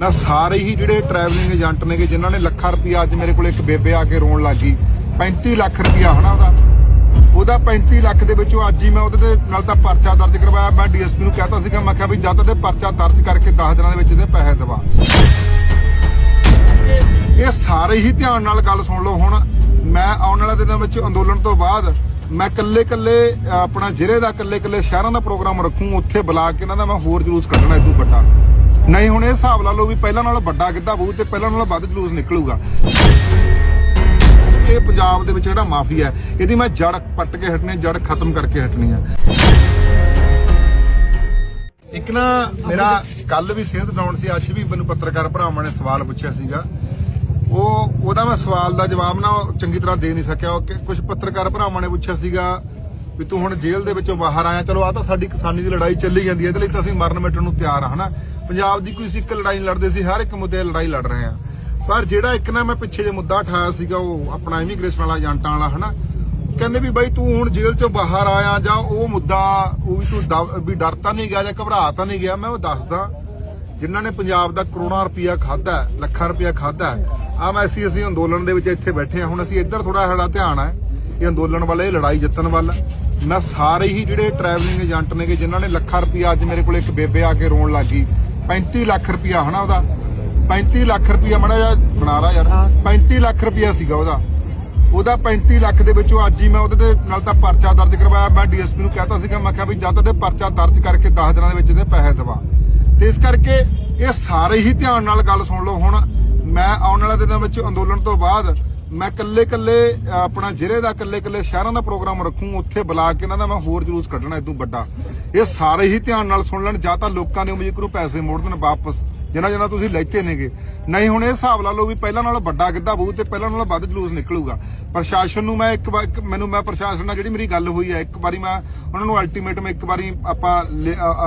ਮੈਂ ਸਾਰੇ ਹੀ ਜਿਹੜੇ ਟਰੈਵਲਿੰਗ ਏਜੰਟ ਨੇਗੇ, ਜਿਨ੍ਹਾਂ ਨੇ ਲੱਖਾਂ ਰੁਪਇਆ ਅੱਜ ਮੇਰੇ ਕੋਲ ਇੱਕ ਬੇਬੇ ਆ ਕੇ ਰੋਣ ਲੱਗੀ। 35 ਲੱਖ ਰੁਪਇਆ ਹਨਾ ਉਹਦਾ। ਉਹਦਾ 35 ਲੱਖ ਦੇ ਵਿੱਚੋਂ ਅੱਜ ਹੀ ਮੈਂ ਉਹਦੇ ਤੇ ਨਾਲ ਤਾਂ ਪਰਚਾ ਦਰਜ ਕਰਵਾਇਆ। ਮੈਂ ਡੀਐਸਪੀ ਨੂੰ ਕਹਿਤਾ ਸੀਗਾ, ਮੈਂ ਕਿਹਾ ਵੀ ਜਦ ਤੇ ਪਰਚਾ ਦਰਜ ਕਰਕੇ 10 ਦਿਨਾਂ ਦੇ ਵਿੱਚ ਇਹਦੇ ਪੈਸੇ ਦਵਾ। ਇਹ- ਸਾਰੇ ਹੀ ਧਿਆਨ ਨਾਲ ਗੱਲ ਸੁਣ ਲਓ। ਹੁਣ ਮੈਂ ਆਉਣ ਵਾਲੇ ਦਿਨਾਂ ਵਿੱਚ ਅੰਦੋਲਨ ਤੋਂ ਬਾਅਦ ਮੈਂ ਕੱਲੇ ਕੱਲੇ ਆਪਣਾ ਜ਼ਿਲ੍ਹੇ ਦਾ ਕੱਲੇ ਕੱਲੇ ਸ਼ਹਿਰਾਂ ਦਾ ਪ੍ਰੋਗਰਾਮ ਰੱਖੂੰ। ਉੱਥੇ ਬੁਲਾ ਕੇ ਇਹਨਾਂ ਦਾ ਮੈਂ ਹੋਰ ਜਲੂਸ ਕੱਢਣਾ ਇਦੋਂ ਵੱਡਾ ਨਹੀਂ, ਹੁਣ ਇਹ ਹਿਸਾਬ ਲਾ ਲਓ ਵੀ ਪਹਿਲਾਂ ਨਾਲੋਂ ਵੱਡਾ ਕਿੱਦਾਂ ਹੋਊ ਤੇ ਪਹਿਲਾਂ ਨਾਲੋਂ ਵੱਧ ਜਲੂਸ ਨਿਕਲੂਗਾ। ਇਹ ਪੰਜਾਬ ਦੇ ਵਿੱਚ ਜਿਹੜਾ ਮਾਫੀਆ ਹੈ, ਇਹਦੀ ਮੈਂ ਜੜ ਪੱਟ ਕੇ ਹਟਣੀ ਜੜ ਖਤਮ ਕਰਕੇ ਹਟਣੀ ਹੈ। ਇੱਕ ਨਾ ਮੇਰਾ ਕੱਲ ਵੀ ਸਿਹਤ ਡਾਊਨ ਸੀ, ਅੱਜ ਵੀ ਮੈਨੂੰ ਪੱਤਰਕਾਰ ਭਰਾਵਾਂ ਨੇ ਸਵਾਲ ਪੁੱਛਿਆ ਸੀਗਾ। ਉਹ, ਉਹਦਾ ਮੈਂ ਸਵਾਲ ਦਾ ਜਵਾਬ ਨਾ ਚੰਗੀ ਤਰ੍ਹਾਂ ਦੇ ਨਹੀਂ ਸਕਿਆ, ਉਹ ਕਿ ਕੁਝ ਪੱਤਰਕਾਰ ਭਰਾਵਾਂ ਨੇ ਪੁੱਛਿਆ ਸੀਗਾ ਵੀ ਤੂੰ ਹੁਣ ਜੇਲ੍ਹ ਦੇ ਵਿੱਚੋਂ ਬਾਹਰ ਆਇਆ, ਚਲੋ ਆ ਤਾਂ ਸਾਡੀ ਕਿਸਾਨੀ ਦੀ ਲੜਾਈ ਚੱਲੀ ਜਾਂਦੀ ਹੈ, ਇਹਦੇ ਲਈ ਤਾਂ ਅਸੀਂ ਮਰਨ ਮਿਟਣ ਨੂੰ ਤਿਆਰ ਆ ਹਨਾ? ਪੰਜਾਬ ਦੀ ਕੋਈ ਸਿੱਕ ਲੜਾਈ ਲੜਦੇ ਸੀ, ਹਰ ਇੱਕ ਮੁੱਦੇ ਲੜਾਈ ਲੜ ਰਹੇ ਆ ਪਰ ਜਿਹੜਾ ਇੱਕ ਨਾ ਮੈਂ ਪਿੱਛੇ ਜੇ ਮੁੱਦਾ ਉਠਾਇਆ ਸੀਗਾ, ਉਹ ਆਪਣਾ ਇਮੀਗ੍ਰੇਸ਼ਨ ਵਾਲਾ, ਏਜੰਟਾਂ ਵਾਲਾ, ਹਨਾ? ਕਹਿੰਦੇ ਵੀ ਬਾਈ ਤੂੰ ਹੁਣ ਜੇਲ੍ਹ ਚੋਂ ਬਾਹਰ ਆਇਆ, ਜਾਂ ਉਹ ਮੁੱਦਾ, ਉਹ ਵੀ ਤੂੰ ਦਵ- ਵੀ ਡਰਤਾ ਨਹੀਂ ਗਿਆ ਜਾਂ ਘਬਰਾ ਤਾਂ ਨਹੀਂ ਗਿਆ, ਮੈਂ ਉਹ ਦੱਸਦਾ। ਜਿਨ੍ਹਾਂ ਨੇ ਪੰਜਾਬ ਦਾ ਕਰੋੜਾਂ ਰੁਪਇਆ ਖਾਦਾ ਲੱਖਾਂ ਰੁਪਇਆ ਖਾਦਾ ਆ ਮੈਂ ਅਸੀਂ ਅਸੀਂ ਅੰਦੋਲਨ ਦੇ ਵਿੱਚ ਇੱਥੇ ਬੈਠੇ ਆ ਹੁਣ ਅਸੀਂ ਇੱਧਰ ਥੋੜਾ ਸਾਡਾ ਧਿਆਨ ਹੈ, ਇਹ ਅੰਦੋਲਨ ਵੱਲ, ਇਹ ਲੜਾਈ ਜਿੱਤਣ ਵੱਲ। ਮੈਂ ਸਾਰੇ ਹੀ ਜਿਹੜੇ ਟਰੈਵਲਿੰਗ ਏਜੰਟ ਨੇਗੇ ਜਿਨ੍ਹਾਂ ਨੇ ਲੱਖਾਂ ਰੁਪਇਆ ਅੱਜ ਮੇਰੇ ਕੋਲ ਇੱਕ ਬੇਬੇ ਆ ਕੇ ਰੋਣ ਲੱਗੀ 35 ਲੱਖ ਰੁਪਇਆ ਹਨਾ ਉਹਦਾ? 35 ਲੱਖ ਰੁਪਇਆ ਮੜਾ ਜਾ ਬਣਾ ਲਾ ਯਾਰ। 35 ਲੱਖ ਰੁਪਇਆ ਸੀਗਾ ਉਹਦਾ। ਉਹਦਾ 35 ਲੱਖ ਦੇ ਵਿੱਚੋਂ ਅੱਜ ਹੀ ਮੈਂ ਉਹਦੇ ਤੇ ਨਾਲ ਤਾਂ ਪਰਚਾ ਦਰਜ ਕਰਵਾਇਆ। ਮੈਂ ਡੀਐਸਪੀ ਨੂੰ ਕਹਿਤਾ ਸੀਗਾ ਮੈਂ ਕਿਹਾ ਵੀ ਜਦ ਤੇ ਪਰਚਾ ਦਰਜ ਕਰਕੇ 10 ਦਿਨਾਂ ਦੇ ਵਿੱਚ ਇਹਦੇ ਪੈਸੇ ਦਵਾ। ਤੇ ਇਸ ਕਰਕੇ ਇਹ ਸਾਰੇ ਹੀ ਧਿਆਨ ਨਾਲ ਗੱਲ ਸੁਣ ਲਓ। ਹੁਣ ਮੈਂ ਆਉਣ ਵਾਲੇ ਦਿਨਾਂ ਵਿੱਚ ਅੰਦੋਲਨ ਤੋਂ ਬਾਅਦ ਮੈਂ ਕੱਲੇ ਕੱਲੇ ਆਪਣਾ ਜ਼ਿਲ੍ਹੇ ਦਾ ਕੱਲੇ ਕੱਲੇ ਸ਼ਹਿਰਾਂ ਦਾ ਪ੍ਰੋਗਰਾਮ ਰੱਖੂੰ, ਉੱਥੇ ਬੁਲਾ ਕੇ ਇਹਨਾਂ ਦਾ ਮੈਂ ਹੋਰ ਜਲੂਸ ਕੱਢਣਾ ਇਦੋਂ ਵੱਡਾ। ਇਹ ਸਾਰੇ ਹੀ ਧਿਆਨ ਨਾਲ ਸੁਣ ਲੈਣ, ਜਾਂ ਤਾਂ ਲੋਕਾਂ ਨੇ ਉਮੀਦ ਕਰੂ ਪੈਸੇ ਮੋੜ ਦੇਣ, ਵਾਪਸ ਜਿਨ੍ਹਾਂ ਜਿਨ੍ਹਾਂ ਤੁਸੀਂ ਲੈਤੇ ਨੇਗੇ। ਨਹੀਂ ਹੁਣ ਇਹ ਹਿਸਾਬ ਲਾ ਲਓ ਵੀ ਪਹਿਲਾਂ ਨਾਲੋਂ ਵੱਡਾ ਕਿੱਦਾਂ ਹੋਊ ਤੇ ਪਹਿਲਾਂ ਨਾਲੋਂ ਵੱਧ ਜਲੂਸ ਨਿਕਲੂਗਾ। ਪ੍ਰਸ਼ਾਸਨ ਨੂੰ ਮੈਂ ਇੱਕ ਵਾਰ ਮੈਨੂੰ ਮੈਂ ਪ੍ਰਸ਼ਾਸਨ ਨਾਲ ਜਿਹੜੀ ਮੇਰੀ ਗੱਲ ਹੋਈ ਹੈ, ਇੱਕ ਵਾਰੀ ਮੈਂ ਉਹਨਾਂ ਨੂੰ ਅਲਟੀਮੇਟਮ ਇੱਕ ਵਾਰੀ ਆਪਾਂ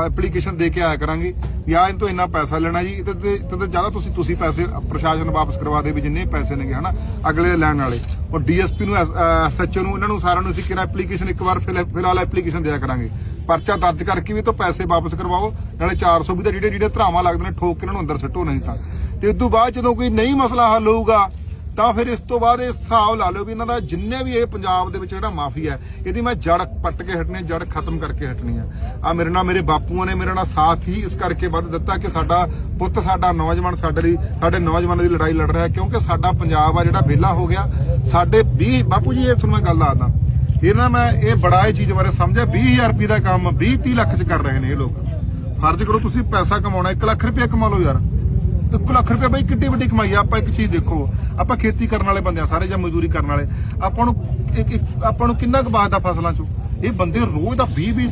ਐਪਲੀਕੇਸ਼ਨ ਦੇ ਕੇ ਆਇਆ ਕਰਾਂਗੇ। ਵੀ ਆਹ ਇਹ ਤੋਂ ਇੰਨਾ ਪੈਸਾ ਲੈਣਾ ਜੀ, ਤੇ ਤੇ ਜ਼ਿਆਦਾ ਤੁਸੀਂ ਤੁਸੀਂ ਪੈਸੇ ਪ੍ਰਸ਼ਾਸਨ ਵਾਪਸ ਕਰਵਾ ਦੇ ਵੀ ਜਿੰਨੇ ਪੈਸੇ ਨੇਗੇ, ਹਨਾ, ਅਗਲੇ ਲੈਣ ਵਾਲੇ। ਉਹ ਡੀਐਸਪੀ ਨੂੰ ਐਸਐਚਓ ਨੂੰ, ਇਹਨਾਂ ਨੂੰ ਸਾਰਿਆਂ ਨੂੰ ਅਸੀਂ ਕਿਹਾ ਐਪਲੀਕੇਸ਼ਨ ਇੱਕ ਵਾਰ ਫਿਲਹਾਲ ਐਪਲੀਕੇਸ਼ਨ ਦਿਆ ਕਰਾਂਗੇ। ਪਰਚਾ ਦਰਜ ਕਰਕੇ ਵੀ ਤੋਂ ਪੈਸੇ ਵਾਪਸ ਕਰਵਾਓ, ਨਾਲੇ 400 ਵੀ ਤਾਂ ਜਿਹੜੇ ਜਿਹੜੇ ਧਰਾਵਾਂ ਲੱਗਦੇ ਨੇ ਠੋਕ ਕੇ ਇਹਨਾਂ ਨੂੰ ਅੰਦਰ ਸੱਟੋ ਨਹੀਂ ਤਾਂ। ਤੇ ਉਸ ਤੋਂ ਬਾਅਦ ਜਦੋਂ ਕੋਈ ਨਹੀਂ ਮਸਲਾ ਹੱਲ ਹੋਊਗਾ, ਤਾਂ ਫਿਰ ਇਸ ਤੋਂ ਬਾਅਦ ਇਹ ਹਿਸਾਬ ਲਾ ਲਓ ਵੀ ਇਹਨਾਂ ਦਾ ਜਿੰਨੇ ਵੀ ਇਹ ਪੰਜਾਬ ਦੇ ਵਿੱਚ ਜਿਹੜਾ ਮਾਫੀਆ ਹੈ, ਇਹਦੀ ਮੈਂ ਜੜ ਪੱਟ ਕੇ ਹਟਣੀ ਜੜ ਖਤਮ ਕਰਕੇ ਹਟਣੀ ਹੈ। ਆ ਮੇਰੇ ਨਾਲ ਮੇਰੇ ਬਾਪੂਆਂ ਨੇ ਮੇਰੇ ਨਾਲ ਸਾਥ ਹੀ ਇਸ ਕਰਕੇ ਵੱਧ ਦਿੱਤਾ ਕਿ ਸਾਡਾ ਪੁੱਤ, ਸਾਡਾ ਨੌਜਵਾਨ ਸਾਡੇ ਲਈ, ਸਾਡੇ ਨੌਜਵਾਨਾਂ ਦੀ ਲੜਾਈ ਲੜ ਰਿਹਾ ਕਿਉਂਕਿ ਸਾਡਾ ਪੰਜਾਬ ਆ ਜਿਹੜਾ ਵਿਹਲਾ ਹੋ ਗਿਆ। ਸਾਡੇ 20 ਬਾਪੂ ਜੀ, ਇਹ ਤੁਹਾਨੂੰ ਮੈਂ ਗੱਲ ਦੱਸਦਾ। ਇਹ ਨਾ ਮੈਂ ਇਹ ਬੜਾ ਇਹ ਚੀਜ਼ ਬਾਰੇ ਸਮਝਿਆ। 20000 ਰੁਪਏ ਦਾ ਕੰਮ 20 30 ਲੱਖ ਚ ਕਰ ਰਹੇ ਨੇ ਇਹ ਲੋਕ। ਫਰਜ਼ ਕਰੋ ਤੁਸੀਂ ਪੈਸਾ ਕਮਾਉਣਾ 1 ਲੱਖ ਰੁਪਏ ਕਮਾ ਲਓ ਯਾਰ। 1 ਲੱਖ ਰੁਪਏ ਬਾਈ ਕਿੱਡੀ ਵੱਡੀ ਕਮਾਈ ਆ, ਆਪਾਂ ਇੱਕ ਚੀਜ਼ ਦੇਖੋ। ਆਪਾਂ ਖੇਤੀ ਕਰਨ ਵਾਲੇ ਬੰਦੇ ਆ ਸਾਰੇ ਜਾਂ ਮਜ਼ਦੂਰੀ ਕਰਨ ਵਾਲੇ। ਆਪਾਂ ਨੂੰ ਇੱਕ ਇੱਕ ਆਪਾਂ ਨੂੰ ਕਿੰਨਾ ਕੁ ਬਾਤ ਦਾ ਫਸਲਾਂ ਚੋਂ? ਇਹ ਬੰਦੇ ਰੋਜ਼ ਦਾ 20 20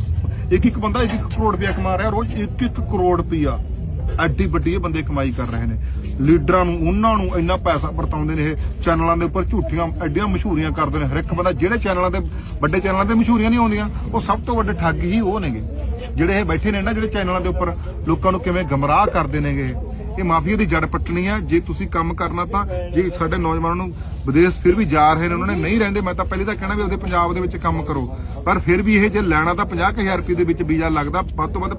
ਇੱਕ ਇੱਕ ਬੰਦਾ 1 ਕਰੋੜ ਰੁਪਇਆ ਕਮਾ ਰਿਹਾ, ਰੋਜ਼ 1 1 ਕਰੋੜ ਰੁਪਇਆ। ਐਡੀ ਵੱਡੀ ਇਹ ਬੰਦੇ ਕਮਾਈ ਕਰ ਰਹੇ ਨੇ। ਲੀਡਰਾਂ ਨੂੰ, ਉਹਨਾਂ ਨੂੰ ਇੰਨਾ ਪੈਸਾ ਵਰਤਾਉਂਦੇ ਨੇ ਇਹ ਚੈਨਲਾਂ ਦੇ ਉੱਪਰ, ਝੂਠੀਆਂ, ਐਡੀਆਂ ਮਸ਼ਹੂਰੀਆਂ ਕਰਦੇ ਨੇ। ਹਰ ਇੱਕ ਬੰਦਾ ਜਿਹੜੇ ਚੈਨਲਾਂ ਤੇ ਵੱਡੇ ਚੈਨਲਾਂ ਤੇ ਮਸ਼ਹੂਰੀਆਂ ਨਹੀਂ ਆਉਂਦੀਆਂ, ਉਹ ਸਭ ਤੋਂ ਵੱਡੇ ਠੱਗ ਹੀ ਉਹ ਨੇਗੇ। ਜਿਹੜੇ ਇਹ ਬੈਠੇ ਨੇ ਨਾ, ਜਿਹੜੇ ਚੈਨਲਾਂ ਦੇ ਉੱਪਰ, ਲੋਕਾਂ ਨੂੰ ਕਿਵੇਂ ਗਮਰਾਹ ਕਰਦੇ ਨੇਗੇ ਇਹ ਮਾਫੀਆ ਦੀ ਜੜ ਪੱਟਣੀ ਹੈ ਜੇ ਤੁਸੀਂ ਕੰਮ ਕਰਨਾ ਤਾਂ ਜੇ ਸਾਡੇ ਨੌਜਵਾਨਾਂ ਨੂੰ ਵਿਦੇਸ਼ ਫਿਰ ਵੀ ਜਾ ਰਹੇ ਨੇ, ਉਹਨਾਂ ਨੇ ਨਹੀਂ ਰਹਿੰਦੇ, ਮੈਂ ਤਾਂ ਪਹਿਲੇ ਤਾਂ ਕਹਿਣਾ ਵੀ ਉਹਦੇ ਪੰਜਾਬ ਦੇ ਵਿੱਚ ਕੰਮ ਕਰੋ। ਪਰ ਫਿਰ ਵੀ ਇਹ ਜੇ ਲੈਣਾ ਤਾਂ 50000 ਰੁਪਏ ਦੇ ਵਿੱਚ ਵੀਜ਼ਾ ਲੱਗਦਾ, ਵੱਧ ਤੋਂ ਵੱਧ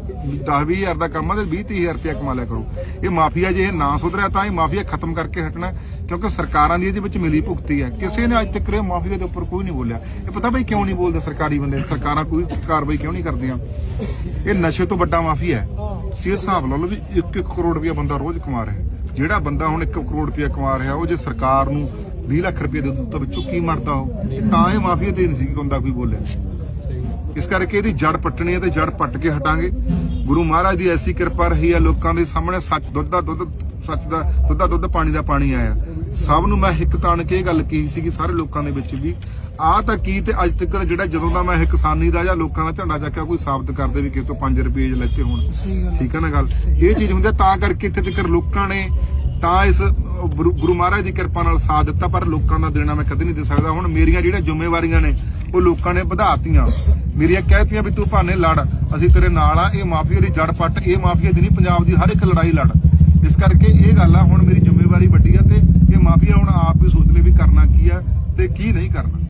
10-20000 ਦਾ ਕੰਮ ਆ ਤੇ 20-30000 ਰੁਪਏ ਕਮਾ ਲਿਆ ਕਰੋ। ਇਹ ਮਾਫੀਆ ਜੇ ਇਹ ਨਾ ਸੁਧਰਿਆ ਤਾਂ ਇਹ ਮਾਫੀਆ ਖਤਮ ਕਰਕੇ ਹਟਣਾ ਕਿਉਂਕਿ ਸਰਕਾਰਾਂ ਦੀ ਇਹਦੇ ਵਿੱਚ ਮਿਲੀ ਭੁਗਤੀ ਹੈ। ਕਿਸੇ ਨੇ ਅੱਜ ਤੱਕ ਇਹ ਮਾਫੀਆ ਦੇ ਉੱਪਰ ਕੋਈ ਨਹੀਂ ਬੋਲਿਆ। ਇਹ ਪਤਾ ਬਈ ਕਿਉਂ ਨਹੀਂ ਬੋਲਦੇ ਸਰਕਾਰੀ ਬੰਦੇ? ਸਰਕਾਰਾਂ ਕੋਈ ਕਾਰਵਾਈ ਕਿਉਂ ਨਹੀਂ ਕਰਦੀਆਂ? ਇਹ ਨਸ਼ੇ ਤੋਂ ਵੱਡਾ ਮਾਫੀਆ ਹੈ। ਸੀ ਹਿਸਾਬ ਲਾ ਲਓ ਵੀ 1-1 ਕਰੋੜ ਰੁਪਇਆ ਬੰਦਾ ਰੋਜ਼ ਕਮਾ ਰਿਹਾ ਜਿਹੜਾ ਬੰਦਾ ਹੁਣ 1 ਕਰੋੜ ਰੁਪਇਆ ਕਮਾ ਰਿਹਾ, ਉਹ ਜੇ ਸਰਕਾਰ ਨੂੰ 20 ਲੱਖ ਰੁਪਏ ਦੇ ਦਿੱਤਾ ਵਿੱਚੋਂ ਕੀ ਮਰਦਾ ਉਹ? ਤਾਂ ਇਹ ਮਾਫੀਆ ਤੇ ਨਹੀਂ ਸੀ ਬੰਦਾ ਕੋਈ ਬੋਲਿਆ ਇਸ ਕਰਕੇ ਇਹਦੀ ਜੜ ਪੱਟਣੀ ਹੈ ਤੇ ਜੜ ਪੱਟ ਕੇ ਹਟਾਂਗੇ। ਗੁਰੂ ਮਹਾਰਾਜ ਦੀ ਐਸੀ ਕਿਰਪਾ ਰਹੀ ਹੈ ਲੋਕਾਂ ਦੇ ਸਾਹਮਣੇ, ਸੱਚ ਦੁੱਧ ਦਾ ਦੁੱਧ, ਸੱਚ ਦਾ ਦੁੱਧ ਦਾ ਦੁੱਧ, ਪਾਣੀ ਦਾ ਪਾਣੀ ਆਇਆ। ਸਭ ਨੂੰ ਮੈਂ ਹਿੱਕ ਤਾਣ ਕੇ ਇਹ ਗੱਲ ਕਹੀ ਸੀਗੀ ਸਾਰੇ ਲੋਕਾਂ ਦੇ ਵਿੱਚ ਵੀ ਆਹ ਤਾਂ ਕੀ ਤੇ ਅੱਜ ਤੱਕ ਜਿਹੜਾ ਜਦੋਂ ਦਾ ਮੈਂ ਇਹ ਕਿਸਾਨੀ ਦਾ ਜਾਂ ਲੋਕਾਂ ਦਾ ਝੰਡਾ ਚੱਕਿਆ ਕੋਈ ਸਾਬਤ ਕਰਦੇ ਵੀ ਕਿਸੇ ਤੋਂ 5 ਰੁਪਏ ਲੈਤੇ ਹੋਣ। ਠੀਕ ਹੈ ਨਾ ਗੱਲ? ਇਹ ਚੀਜ਼ ਹੁੰਦੀ ਤਾਂ ਕਰਕੇ ਇੱਥੇ ਤੱਕ ਲੋਕਾਂ ਨੇ ਤਾਂ ਇਸ ਗੁਰੂ ਮਹਾਰਾਜ ਦੀ ਕਿਰਪਾ ਨਾਲ ਸਾਥ ਦਿੱਤਾ ਪਰ ਲੋਕਾਂ ਦਾ ਦੇਣਾ ਮੈਂ ਕਦੇ ਨਹੀਂ ਦੇ ਸਕਦਾ। ਹੁਣ ਮੇਰੀਆਂ ਜਿਹੜੀਆਂ ਜ਼ਿੰਮੇਵਾਰੀਆਂ ਨੇ ਉਹ ਲੋਕਾਂ ਨੇ ਵਧਾਤੀਆਂ। ਮੇਰੀਆਂ ਕਹਿਤੀਆਂ ਵੀ ਤੂੰ ਭਾਨੇ ਲੜ ਅਸੀਂ ਤੇਰੇ ਨਾਲ ਆ ਇਹ ਮਾਫੀਆ ਦੀ ਜੜ ਪੱਟ ਇਹ ਮਾਫੀਆ ਦੀ ਨਹੀਂ ਪੰਜਾਬ ਦੀ ਹਰ ਇੱਕ ਲੜਾਈ ਲੜ। ਇਸ ਕਰਕੇ ਇਹ ਗੱਲ ਆ ਹੁਣ ਮੇਰੀ ਜ਼ਿੰਮੇਵਾਰੀ ਵੱਡੀ ਆ ਤੇ ਇਹ ਮਾਫੀਆ ਹੁਣ ਆਪ ਵੀ ਸੋਚ ਲੈ ਵੀ ਕਰਨਾ ਕੀ ਆ ਤੇ ਕੀ ਨਹੀਂ ਕਰਨਾ।